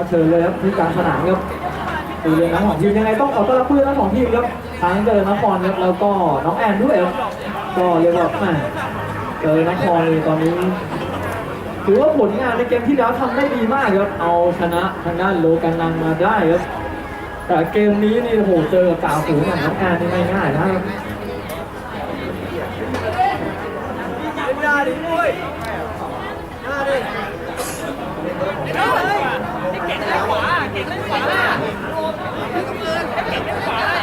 มาเชิญเลยครับที่กลารสนามครับดูเลยนะของทีมยังไงต้องขอต้อนรับผู้เล่นทั้งสองทีมครับทั้งเจริญนครครับแล้วก็น้องแอนด้วยครับก็เรียกว่าแหม่เจริญนครนี่ตอนนี้ถือว่าผลงานในเกมที่แล้วทำได้ดีมากครับเอาชนะทางด้านโลกันนังมาได้ครับแต่เกมนี้นี่โอ้โหเจอกับกาวฝูงองน้องแอนนี่ไม่ง่ายนะครับ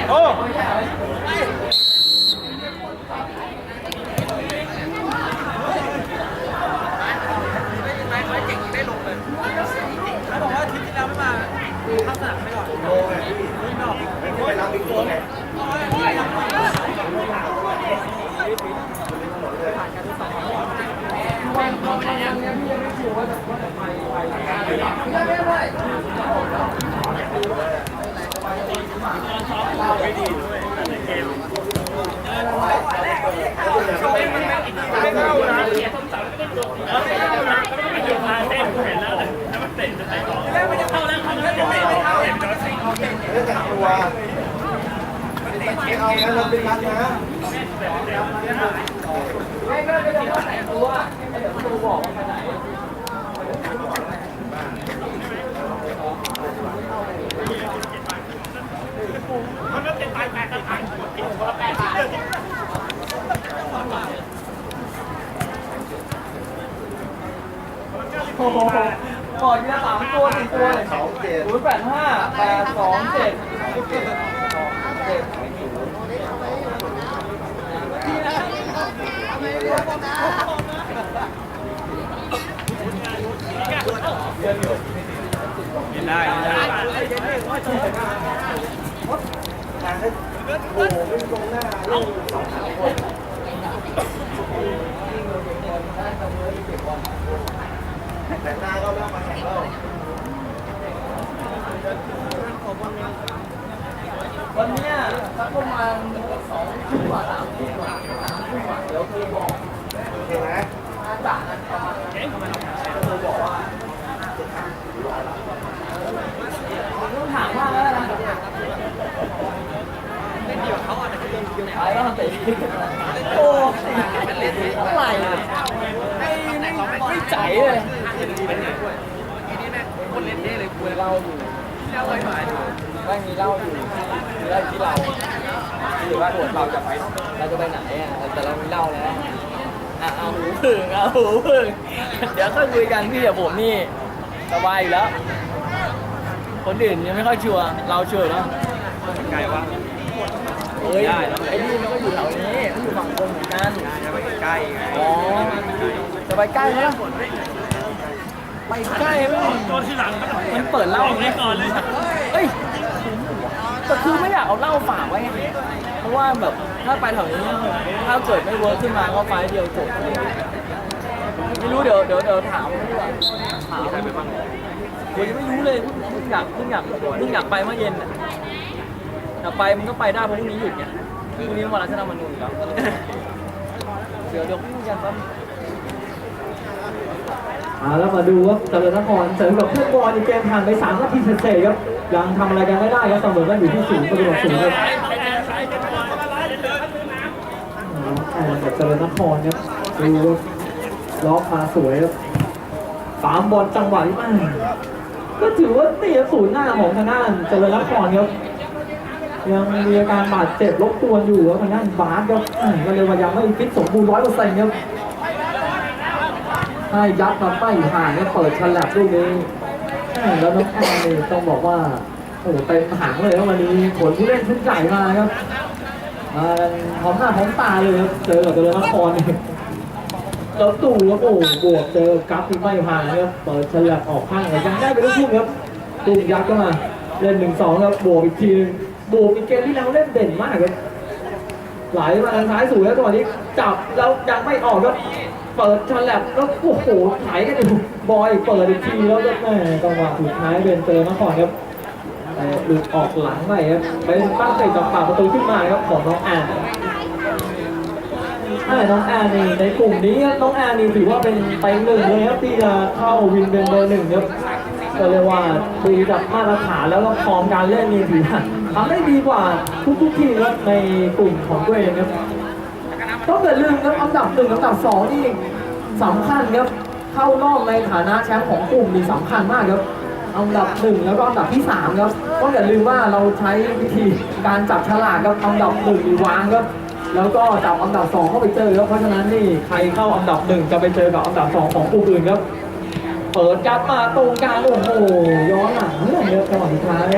โอ้ โหก่อนทีละสามตัวสี่ตัวเลยสองเจ็ดศูนย์แปดห้าแปดสองเจ็ดเจ็ด วันเนี้ยสักประมาณสองทุ่มกว่าสามทุ่มกว่าสามทุ่มกว่าเดี๋ยวคือบอกเห็นไหมอาจารย์นั้นประมาณคือบอกว่า ต้องถามว่าแล้วนะไม่เกี่ยวเขาอาจจะเป็นอยู่ไหนก็เตะโอ้เท่าไหร่ไม่ไม่ไม่ใจเลยคนเล่นเท่เลยคุยเล่าอยู่เล่าไว้หม่ไหวไม่มีเล่าอยู่มีเล่าที่เราหรือว่าหัวเราจะไปเราจะไปไหนอะแต่เรามีเล่าแล้วอะเอาหูพึ่งเอาหูพึ่งเดี๋ยวค่อยคุยกันพี่กับผมนี่สบายอยู่แล้ว คนอื่นยังไม่ค่อยชัวร์เราชัวร์เนาะไกลวะเฮ้ยไอ้นี่มันก็อยู่แถวนี้มันอยู่ฝั่งคนเหมือนกันจะไปใกล้อ๋อจะไปใกล้ไหมล่ะไปใกล้ไหมตัวที่หลังมันเปิดเหล้าไว้ก่อนเลยเฮ้ยแต่คือไม่อยากเอาเหล้าฝากไว้ไงเพราะว่าแบบถ้าไปแถวนี้ถ้าเกิดไม่เวิร์กขึ้นมาก็ไฟล์เดียวจบไม่รู้เดี๋ยวเดี๋ยวเดี๋ยวถามดีกว่าถามใครไปบ้าง ผมยังไม่รู้เลยเพิ่งอยากเพิ่งอยากเพิ่งอยากไปเมื่อเย็นน่ะอยากไปมันก็ไปได้เพราะพรุ่งนี้หยุดไงพรุ่งนี้วันรัชดามานุนแล้วเดี๋ยวเดี๋ยวพูดกันแป๊บอ่าแล้วมาดูว่าเจริญนครเสริมกับเพื่อนบอลในเกมผ่านไป3นาทีเศษๆครับยังทำอะไรกันไม่ได้ครับเสมอกันอยู่ที่ศูนย์ประตูต่อศูนย์ครับอ่ากับเจริญนครครับดูว่าล็อกมาสวยครับสามบอลจังหวะที่มาก็ ก็ถือว่าเตียศูนย์หน้าของทางด้านเจริญนครครับยังมีอาการบาดเจ็บรบกวนอยู่ครับทางด้านบาสครับอ่าก็เลยว่ายังไม่ฟิตสมบูรณ์ร้อยเปอร์เซ็นต์ครับให้ยัดมาใต้ห่างเนี่ยเปิดฉลับลูกนี้แล้วน้องแอนนี่ต้องบอกว่าโอ้โหเต็มหางเลยวันนี้ผลผู้เล่นชุดใหญ่มาครับมาพร้อมหน้าพร้อมตาเลยครับเจอกับเจริญนครเนี่ย แล้วตู่ครับโอ้บวกเจอกับที่ไม่ผ่านครับเปิดฉลับออกข้างเลยยังได้ไปลูกทุ่งครับตุ้มยัดเข้ามาเล่นหนึ่งสองครับบวกอีกทีนึงบวกอีกเกมที่แล้วเล่นเด่นมากครับไหลมาทางซ้ายสู่แล้วจังหวะนี้จับแล้วยังไม่ออกครับเปิดฉลับแล้วโอ้โหไถกันอยู่บอยเปิดอีกทีแล้วก็แม่จังหวะสุดท้ายเป็นเจอนครครับแต่หลุดออกหลังไปครับเป็นตั้งใจจับปากประตูขึ้นมาครับของน้องแอน อ่าน้องแอนนี่ในกลุ่มนี้น้องแอนนี่ถือว่าเป็นไปหนึ่งเลยครับที่จะเข้าวินเป็นเบอร์หนึ่งครับก็เรียกว่าดูจากมาตรฐานแล้วก็ฟอร์มการเล่นนี่ถือว่าทำได้ดีกว่าทุกๆทีมครับในกลุ่มของตัวเองครับต้องอย่าลืมครับอันดับหนึ่งอันดับสองนี่สำคัญครับเข้ารอบในฐานะแชมป์ของกลุ่มนี่สำคัญมากครับอันดับหนึ่งแล้วก็อันดับที่สามครับต้องอย่าลืมว่าเราใช้วิธีการจับฉลากครับอันดับหนึ่งวางครับ แล้วก็จับอันดับสองเข้าไปเจอครับเพราะฉะนั้นนี่ใครเข้าอันดับหนึ่งจะไปเจอกับอันดับสองของกลุ่มอื่นครับ เปิดกลับมาตรงกลางโอ้โหย้อนหลังเรื่องเยอะจังหวะสุดท้าย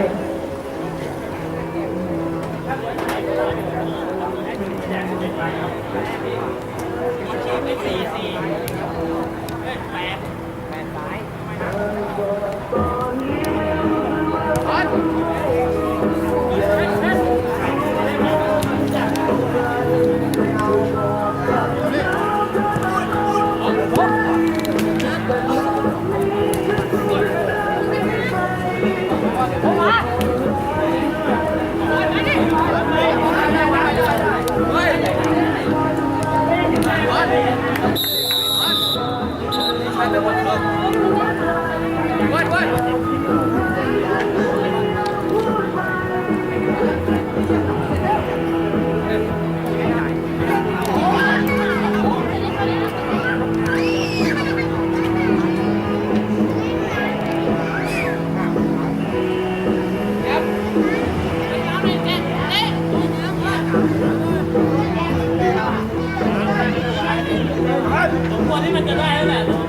อ่าปุ้ย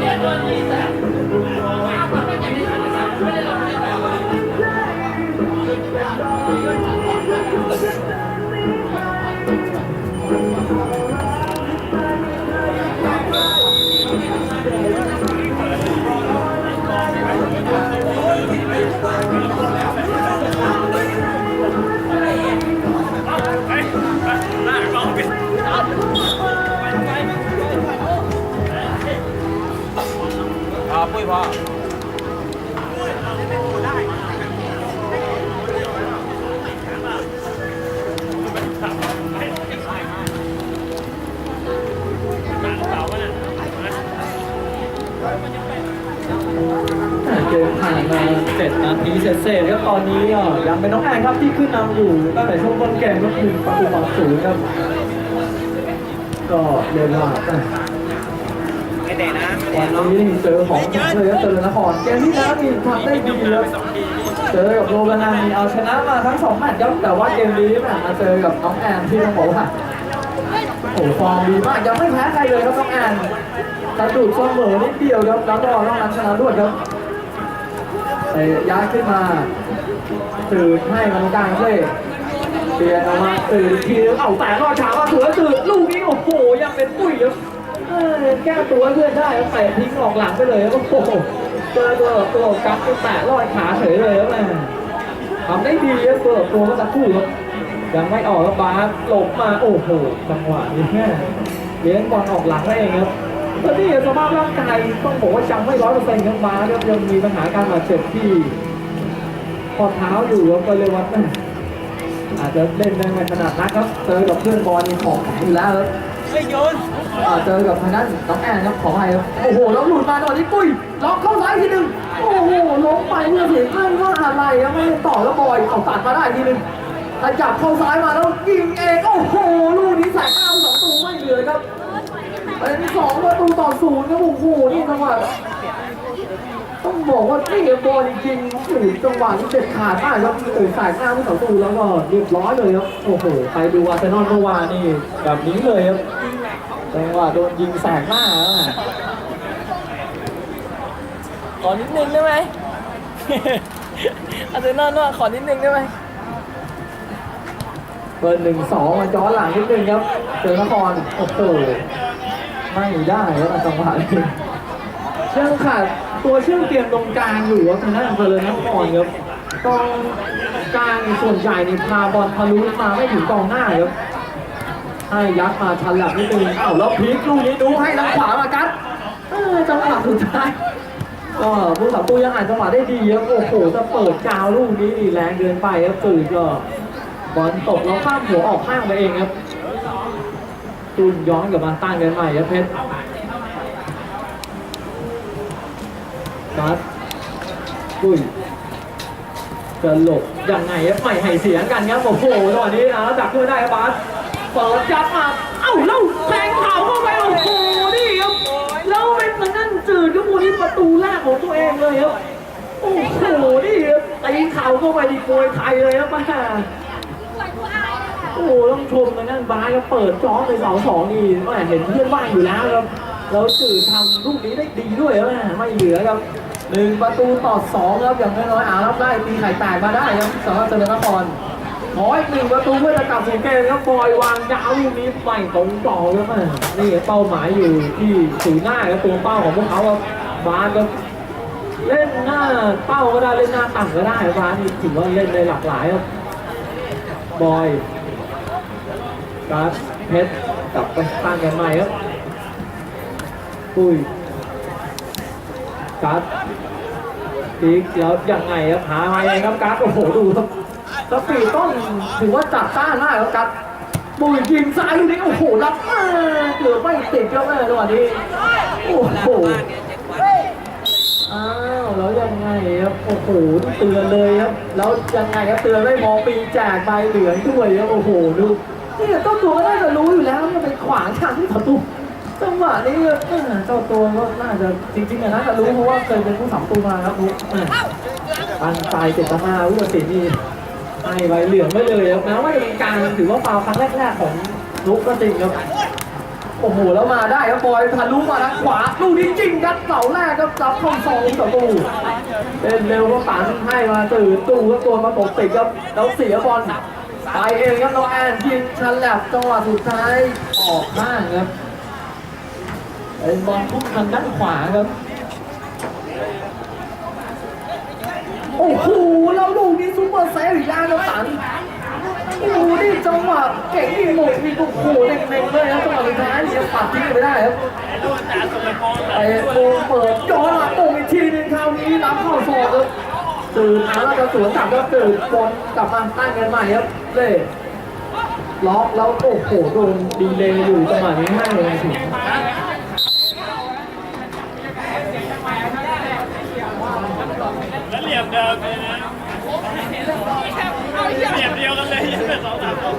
Daniel Lisa. พ่อเกมผ่านมาเจ็ดนาทีเสร็จๆครับตอนนี้อะยังเป็นน้องแอนครับที่ขึ้นนำอยู่ตั้งแต่ช่วงต้นเกมก็คือประตูต่อศูนย์ครับ ก็เรียกว่า วันนี้เจอของแข็งเลยครับเจริญนครเกมที่แล้วนี่ทำได้ดีครับเจอกับโรบานานีเอาชนะมาทั้งสองแมตช์ครับแต่ว่าเกมนี้แมตช์มาเจอกับน้องแอนที่ต้องบอกว่าโอ้โหฟอร์มดีมากยังไม่แพ้ใครเลยครับน้องแอนกระดูกเสมอนิดเดียวครับแล้วก็น้องนั้นชนะด้วยครับแต่ย้ายขึ้นมาตื่นให้มันกลางเลยเปลี่ยนออกมาตื่นอีกทีนึงเอาแต่รอดขามาสวยตื่นลูกนี้โอ้โหยังเป็นปุ้ยครับ เออแก้ตัวเพื่อนได้แล้วเตะทิ้งออกหลังไปเลยครับโอ้โหเจอตัวตัวกั๊บไปแตะลอยขาเฉยเลยครับแม่ทำได้ดีครับตัวตัวก็จะคู่ครับยังไม่ออกแล้วบาสหลบมาโอ้โหจังหวะนี้แค่เลี้ยงบอลออกหลังได้เองครับแล้วนี่สภาพร่างกายต้องบอกว่ายังไม่ร้อยเปอร์เซ็นต์ครับบาสครับยังมีปัญหาการบาดเจ็บที่ข้อเท้าอยู่ครับก็เลยวัดแม่อาจจะเล่นได้ไม่ถนัดนักครับเจอกับเพื่อนบอลของแข็งอยู่แล้วครับ ไม่โยนอ่าเจอกับทางด้านน้องแอนครับขอให้ครับโอ้โหแล้วหลุดมาตอนนี้ปุ้ยล็อกเข้าซ้ายทีหนึ่งโอ้โหล้มไปเมื่อเสียงอ้างว่าอะไรครับไม่ได้ต่อแล้วบอยเอาตัดมาได้ทีหนึ่งแต่จับเข้าซ้ายมาแล้วยิงเองโอ้โหลูกนี้แสกหน้าสองตูไม่เหลือครับเป็นสองประตูต่อศูนย์ครับโอ้โหนี่จังหวะต้องบอกว่านี่บอลจริงๆถึงจังหวะนี้เด็ดขาดมากครับเออสายหน้าผู้ต่อสู้แล้วก็เรียบร้อยเลยครับโอ้โหใครดูอาร์เซนอลเมื่อวานนี่แบบนี้เลยครับ จังหวะโดนยิงแสกหน้าแล้วอะขอนิดนึงได้ไหม อาร์เซนอลว่าขอนิดนึงได้ไหมเบอร์หนึ่งสองมาย้อนหลังนิดนึงครับ เจอนครโอ้โหไม่ได้แล้วจังหวะนี้ยังขาดตัวเชื่อมเกมตรงกลางอยู่ครับทางด้านเบอร์นครครับกองกลางส่วนใหญ่นี่พาบอลทะลุมาไม่ถึงกองหน้าครับ ให้ยัดมาชันหลับนิดนึงอ้าวแล้วพลิกลูกนี้ดูให้ทางขวามากัดเออจังหวะสุดท้ายก็ผู้สับตูยังอ่านจังหวะได้ดีครับโอ้โหจะเปิดกาวลูกนี้นี่แรงเกินไปครับตื่นก็บอลตกแล้วข้ามหัวออกข้างไปเองครับตุนย้อนกลับมาตั้งกันใหม่ครับเพชรกัดปุ้ยจะหลบยังไงครับไม่ให้เสียงกันครับโอ้โหตอนนี้นะดักขึ้นไม่ได้ครับบาส เปิดยัดมาเอ้าแล้วแทงเข่าเข้าไปโอ้โหนี่ครับแล้วเป็นทางด้านจืดครับโมนี่ประตูแรกของตัวเองเลยครับโอ้โหนี่ครับตีเข่าเข้าไปดีโกยไทยเลยครับมาโอ้โหต้องชมทางด้านบาสครับเปิดจ้องไปเสาสองนี่แม่เห็นเพื่อนว่างอยู่แล้วครับแล้วจืดทำลูกนี้ได้ดีด้วยครับแม่ไม่เหลือครับหนึ่งประตูต่อสองครับอย่างน้อยๆอ่ารับได้ตีไข่แตกมาได้ครับสำหรับเจริญนคร ขออีกหนึ่งประตูเพื่อจะกลับสู่เกมครับบอยวางยาวลูกนี้ไปตรงต่อครับแม่นี่เป้าหมายอยู่ที่ศูหน้าครับตัวเป้าของพวกเขาครับบาสก็เล่นหน้าเป้าก็ได้เล่นหน้าต่ำก็ได้บาสนี่ถือว่าเล่นได้หลากหลายครับบอยการ์ดเพชรกลับไปตั้งกันใหม่ครับปุ้ยการ์ดอีกแล้วยังไงครับหามาเองครับการ์ดโอ้โหดูครับ สปีดต้องถือว่าจัดต้านมากแล้วกัดบุยยิงซ้ายลูกนี้โอ้โหรับเออเกือบไม่ติดแล้วแม่จังหวะนี้โอ้โหอ้าวแล้วยังไงครับโอ้โหเตือนเลยครับแล้วยังไงครับเตือนไม่มองปีแจกใบเหลืองด้วยครับโอ้โหดูนี่เจ้าตัวก็น่าจะรู้อยู่แล้วเนี่ยไปขวางทางที่ประตูจังหวะนี้เจ้าตัวก็น่าจะจริงๆอะน่าจะรู้เพราะว่าเคยเป็นผู้สามตูมาครับลูกอออันตายเจตนาวุฒิศิลป์นี่ ให้ใบเหลืองไม่เลยครับแม้ว่าจะเป็นการถือว่าฟาวครั้งแรกๆของลุกก็จริงครับโอ้โหแล้วมาได้ครับบอยทะลุมาทางขวาลูกนี้จริงยัดเสาแรกครับรับเข้าซองประตูเล่นเร็วก็ปันให้มาตื่นตู้ก็ตัวมาปกติครับแล้วเสียบอลไปเองครับน้องแอนยิงชันแลบจังหวะสุดท้ายออกข้างครับเป็นบอลพุ่งทางด้านขวาครับ โอ้โหแล้วลูกนี้ซุปเปอร์เซฟอีกแล้วนะตันโอ้โหนี่จังหวะเก่งนี่หมดนี่โอ้โหเน่งๆเลยนะจังหวะสุดท้ายเนี่ยปัดทิ้งไปได้ครับไอ้โบเปิดย้อนมาตรงอีกทีนึงคราวนี้รับเข้าซองครับตื่นมาแล้วจะสวนกลับก็ตื่นบอลกลับมาตั้งกันใหม่ครับเล่ล็อกแล้วโอ้โหโดนดีเลยอยู่จังหวะนี้ให้เลยถึง แล้ว เหลี่ยมเดิมเลยนะเหลี่ยมเดียวกันเลยยังเป็นสองสาม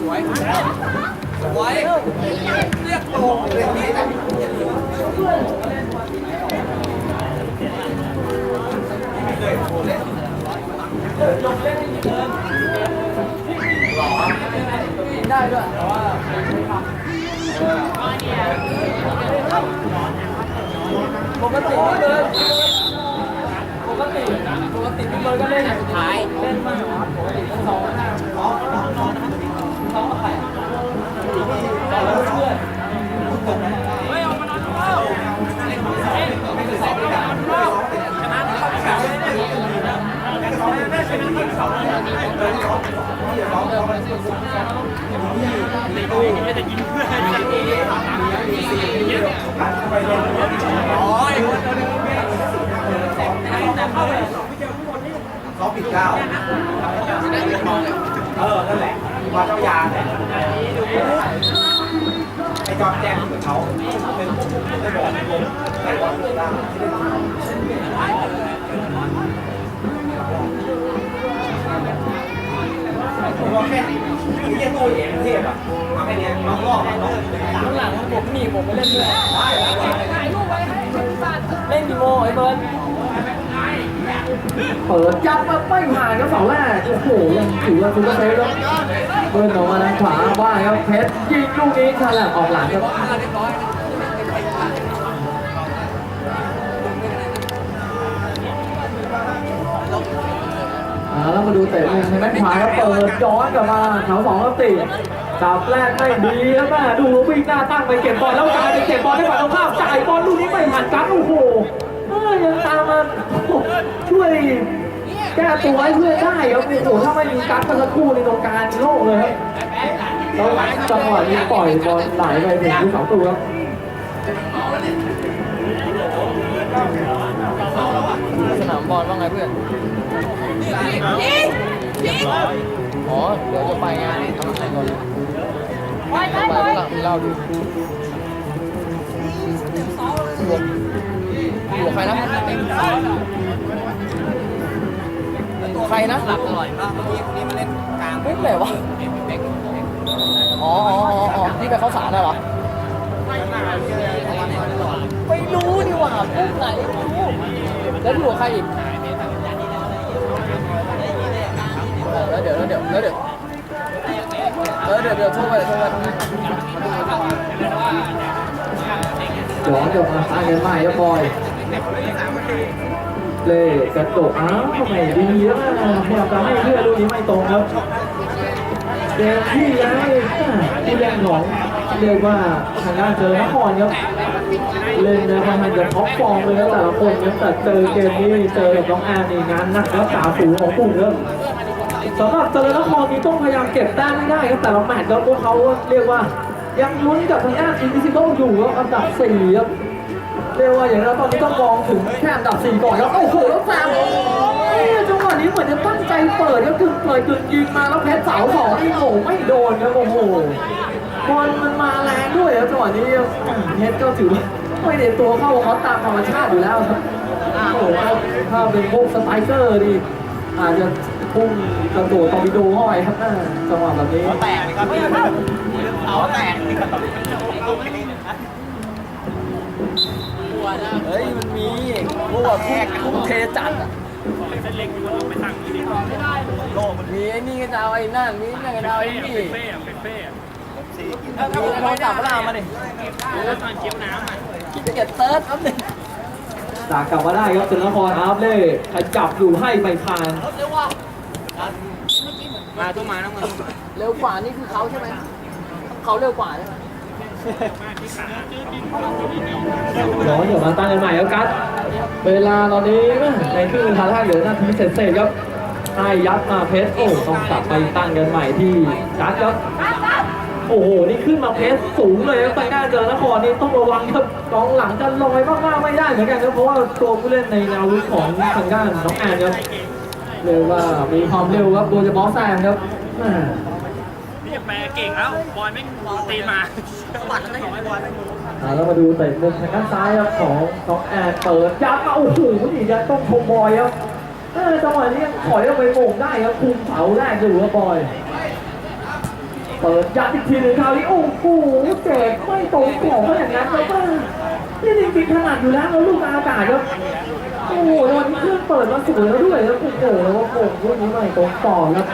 สวย สวย เรียกโตเลย ปกติพี่เบิร์ดปกติปกติพี่เบิร์ดก็เล่นสุดท้ายเล่นมากเหรอปกติต้องซ้อมซ้อมซ้อมซ้อมซ้อมกับใครซ้อมกับเพื่อนเฮ้ยออกมานอนเฝ้าเฮ้ยไม่คือซ้อมด้วยกันะเข้าแข่งเลยนะไม่จะยิงเพื่อนซ้อมปิดเก้าเออ นั่นแหละมาเจ้ายาแหละไอ้จอมแจ้งกับเขาเป็นไม่บอกผมแต่ว่าเลือกได้ผมว่าแค่ที่เรียกตัวเองเทพอะมาแค่นี้น้องรอบน้องข้างหลังผมหนีผมไปเล่นด้วยถ่ายรูปไว้ให้เล่นกี่โมไอ้เบิร์ด เปิดยัดมาไม่ผ่านครับเสาแรกโอ้โหยังถือว่าคุณก็เซฟแล้วเบิร์นออกมาทางขวาว่าครับเพชรยิงลูกนี้ฉลับออกหลังครับอ่าแล้วมาดูเตะมุมทางด้านขวาครับเปิดย้อนกลับมาแถวสองแล้วติดจับแรกไม่ดีแล้วแม่ดูวิ่งหน้าตั้งไปเก็บบอลแล้วกลายเป็นเก็บบอลได้ฝ่ายตรงข้ามจ่ายบอลลูกนี้ไม่ผ่านกันโอ้โหเอ้ยยังตามมา ช่วยแก้ตัวให้เพื่อนได้ครับโอ้โหถ้าไม่มีกั๊กเมื่อสักครู่ในตรงกลารโลกเลยครับแล้วจังหวะนี้ปล่อยบอลไหลไปถึงที่สองตัวครับสนามบอลว่าไงเพื่อนอ๋อ เดี๋ยวจะไปงานทำอะไรก่อนไปไปหลังมีเหล้าดู อยู่ใครนะใครนะหลับอร่อยมากเมื่อกี้นี่มาเล่นกลางไม่ไหนวะอ๋ออ๋ออ๋อนี่ไปเข้าสารน่ะเหรอไม่รู้ดีกว่าพวกไหนไม่รู้แล้วอยู่กับใครอีกแล้วเดี๋ยวแล้วเดี๋ยวแล้วเดี๋ยวเออเดี๋ยวเดี๋ยวโทรไปเดี๋ยวโทรไปย้อนกลับมาตายกันใหม่ครับบอย เล่กระตกอ้าวทำไมดีแล้วนะพยายามจะให้เพื่อนลูกนี้ไม่ตรงครับเกมที่แล้วผู้เล่นของเรียกว่าทางด้านเจอนครครับเล่นนะมันจะท็อปฟอร์มเลยนะแต่ละคนนะแต่เจอเกมนี้เจอกับน้องแอนนี่งานหนักแล้วสาวสูงของกลุ่มครับสำหรับเจริญนครนี้ต้องพยายามเก็บแต้มให้ได้ครับแต่ละแมตช์แล้วพวกเขาเรียกว่า ยังลุ้นกับทางด้านอินดิซิโบอยู่ครับอันดับสี่ครับ เรียกว่าอย่างนั้นตอนนี้ต้องมองถึงแค่อันดับสี่ก่อนครับโอ้โหแล้วแซมเอ๊ะจังหวะนี้เหมือนจะตั้งใจเปิดก็คือเปิดกึ่งยิงมาแล้วเพชรเสาสองนี่โอ้โหไม่โดนครับโอ้โหบอลมันมาแรงด้วยแล้วจังหวะนี้เน็ตก็ถือว่าไม่ได้ตัวเข้าเขาตามธรรมชาติอยู่แล้วครับโอ้โหถ้าเป็นพวกสไตรเกอร์ดีอาจจะพุ่งกระโดดตอร์ปิโดเข้าไปครับจังหวะแบบนี้แตกเลยครับเขาแตก เลยครับเฮ้ยมันมีพวกพวกเทจัดเส้นเล็กอยู่ว่าไปทางนี้โลกมันมีไอ้นี่ก็จะเอาไอ้นั่นมีนั่นก็จะเอาไอ้นี่เฟ่อะเป็นเฟ่อะถ้ามีโทรศัพท์ก็เอามาดิแล้วตอนเจี๊ยบน้ำอะคิดจะเก็บเติร์ดครับหนึ่งจากกลับมาได้ครับเป็นนครอาร์ฟเล่ขจับอยู่ให้ไม่ผ่านมาตัวมาน้องมึงเร็วกว่านี่คือเขาใช่ไหมเขาเร็วกว่าใช่ไหม ย้อนกลับมาตั้งกันใหม่แล้วกัสเวลาตอนนี้ในครึ่งเวลาแรกเหลือนาทีเศษๆครับให้ยัดมาเพชรโอ้ต้องกลับไปตั้งกันใหม่ที่กัสครับโอ้โห นี่ขึ้นมาเพสสูงเลยครับไปหน้าเจอนครนี่ต้องระวังครับกองหลังจะลอยมากๆไม่ได้เหมือนกันครับเพราะว่าตัวผู้เล่นในแนวรุกของทางด้านน้องแอนครับเรียกว่ามีความเร็วครับโดยเฉพาะแซมครับ นี่จะแปลเก่งแล้วบอลไม่ตีมาบัตรแล้วได้เห็นบอลไม่อ่าแล้วมาดูเตะมุมทางด้านซ้ายครับของน้องแอนเปิดยัดมาโอ้โหนี่ยัดต้องชมบอยครับเออจังหวะนี้ยังถอยออกไปโมงได้ครับคุมเสาแรกอยู่ครับบอย เปิดยัดอีกทีหนึ่งคราวนี้โอ้โหเจ็บไม่ตรงกองก็อย่างนั้นแล้วก็นี่จริงๆถนัดอยู่แล้วแล้วลูกอากาศครับโอ้โหวันนี้เครื่องเปิดมาสวยแล้วด้วยครับโอ้โหแล้วโป่งลูกนี้ไม่ตรงต่อครับ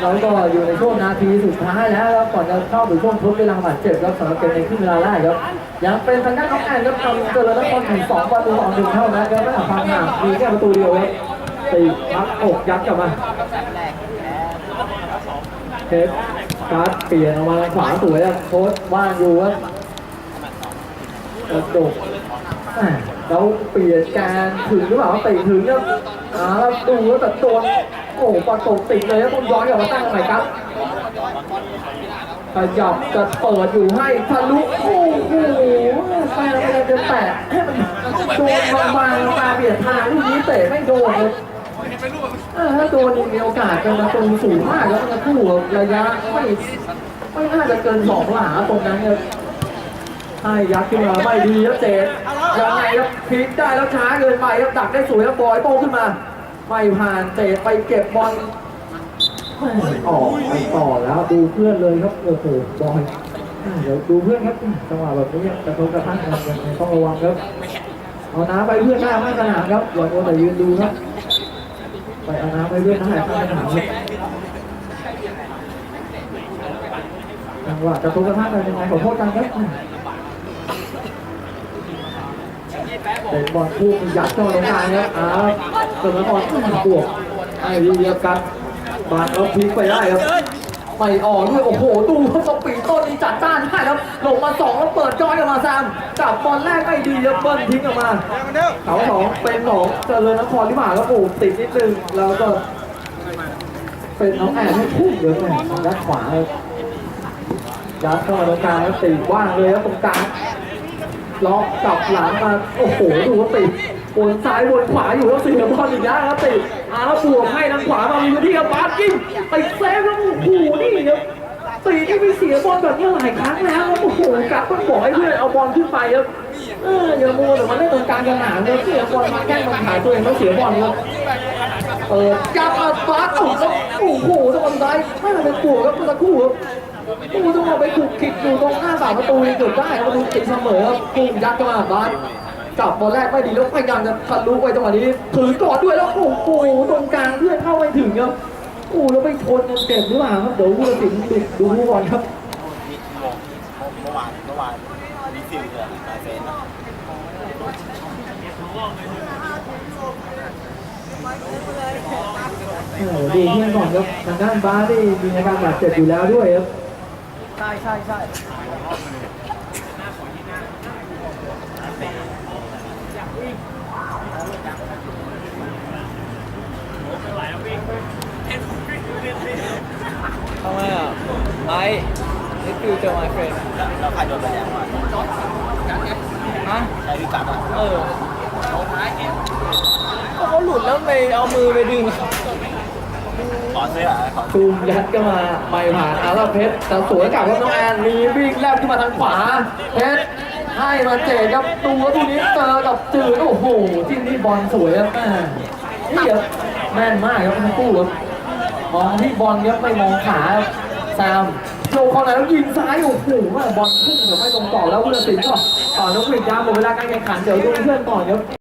แล้วก็อยู่ในช่วงนาทีสุดท้ายแล้วครับก่อนจะเข้าถึงช่วงทดเวลาบาดเจ็บครับสำหรับเกมในครึ่งเวลาแรกครับยังเป็นทางด้านน้องแอนครับทำเจริญนครถึงสองประตูต่อหนึ่งเท่านั้นครับไม่ห่างฟังห่างมีแค่ประตูเดียวครับตีพักอกยัดกลับมาเทปการ์ดเปลี่ยนออกมาทางขวาสวยครับโค้ชว่างอยู่ครับกระดกแหม่แล้วเปลี่ยนการถึงหรือเปล่าติถึงครับอ่าแล้วดูแล้วแต่ตัว โอ้โหประกบติดเลยครับต้องย้อนกลับมาตั้งใหม่ครับขยับจะเปิดอยู่ให้ทะลุโอ้โหแฟนพยาจะแตะให้มันโดนบางๆมาเบียดทางลูกนี้เตะไม่โดนเลยถ้าโดนมีโอกาสเป็นประตูสูงมากแล้วมันจะคู่ระยะไม่ไม่น่าจะเกินสองหลาตรงนั้นครับให้ยัดขึ้นมาไม่ดีครับเจดยังไงครับพลิกได้แล้วช้าเกินไปครับดักได้สวยครับบอยโตขึ้นมา ไม่ผ่านเจดไปเก็บบอลออกไปต่อแล้วดูเพื่อนเลยครับโอ้โหบอยเดี๋ยวดูเพื่อนครับจังหวะแบบนี้กระทบกระทั่งกันยังไงต้องระวังครับเอาน้ำไปเพื่อนหน้าข้างสนามครับอย่าโดนแต่ยืนดูครับไปเอาน้ำไปเพื่อนหน้าข้างสนามครับจังหวะกระทบกระทั่งกันยังไงขอโทษกันครับ เป็นบอลพุ่ยัดเข้าตรงกลางครับอ้าวเกิดมาบอลบวกไอ้เรียบกันบาดเราพลิกไปได้ครับไม่ออกด้วยโอ้โหดูครับสปีดต้นนี้จัดจ้านให้ครับลงมาสองแล้วเปิดจอยออกมาแซมจับบอลแรกไม่ดีครับเบิ้ลทิ้งออกมาเขาสองเป็นของเจริญนครที่มาแล้วโอ้ติดนิดนึงแล้วก็เป็นน้องแอนให้พุ่งเลยแม่ทางด้านขวาครับยัดเข้ามาตรงกลางแล้วตีว่างเลยครับตรงกลาง ล็อกกลับหลังมา โอ้โห ดูว่าติดวนซ้ายวนขวาอยู่แล้วเสียบอลอีกแล้วครับติดอาละวบวกให้ทางขวามามีพื้นที่กับบาสกิ้งไปเซฟแล้วโอ้โหนี่ครับตีที่ไปเสียบอลแบบนี้หลายครั้งแล้วโอ้โหกลับต้องบอกให้เพื่อนเอาบอลขึ้นไปครับเอออย่ามัวแต่มาเล่นตรงกลางกันหนาเลยเสียบอลมาแก้งมันขายตัวเองแล้วเสียบอลครับเปิดจับมาบาสออกแล้วโอ้โหตะวันซ้ายไม่เป็นปวกครับเมื่อสักครู่ครับ โอ้ต้องเอาไปถูกคิกอยู่ตรงหน้าปากประตูนี่เกือบได้ครับประตูตีเสมอครับพุ่งยัดเข้ามาบาสกลับบอลแรกไม่ดีแล้วพยายามจะทะลุไปจังหวะนี้ถือก่อนด้วยแล้วโอ้โหตรงกลางเพื่อนเข้าไม่ถึงครับโอ้แล้วไปชนกันเจ็บหรือเปล่าครับเดี๋ยวผู้ตัดสินดูดูผู้บอลครับเมื่อวานเมื่อวานรีฟิลเลยลายเซ็นอะโอ้โหดูเพื่อนก่อนครับทางด้านบาสที่มีอาการบาดเจ็บอยู่แล้วด้วยครับ ใช่ใช่ใช่ทำไมอะไอ้นี่คือเจอ my friend แล้วใครโดนไปแล้วอะฮะใช้วิกัดอะเออเขาหลุดแล้วไปเอามือไปดึง อเสื้อขอตูมยัดก็มาไม่ผ่านอาราเพชรแต่สวยกลับครับน้องแอนมีวิ่งแลบขึ้นมาทางขวาเพชรให้มาเจดครับดูแล้วนี้เจอกับจืดโอ้โหที่นี่บอลสวยครับแม่นี่ครับแม่นมากครับทั้งคู่ครับมองที่บอลครับไม่มองขาครับแซมโยกเข้าไหนแล้วยิงซ้ายโอ้โหบอลพุ่งเดี๋ยวไม่ตรงต่อแล้วเพื่อนสิงห์ก็ต่อนกหวีดยาวหมดเวลาการแข่งขันเดี๋ยวดูเพื่อนก่อนครับ